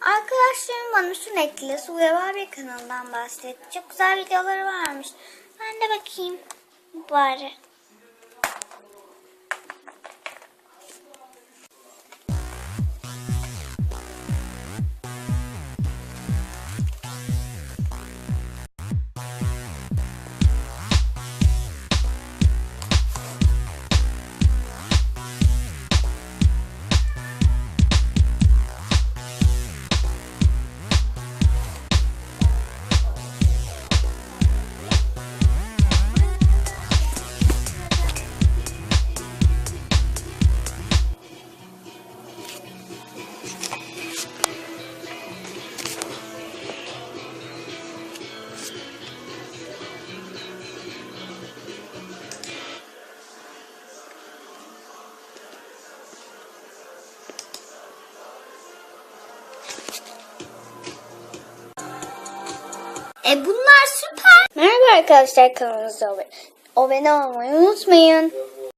Arkadaşlarım bana sürekli Suya Barbie kanalından bahsetti. Çok güzel videoları varmış. Ben de bakayım bari. E bunlar süper. Merhaba arkadaşlar kanalımıza abone olmayı unutmayın.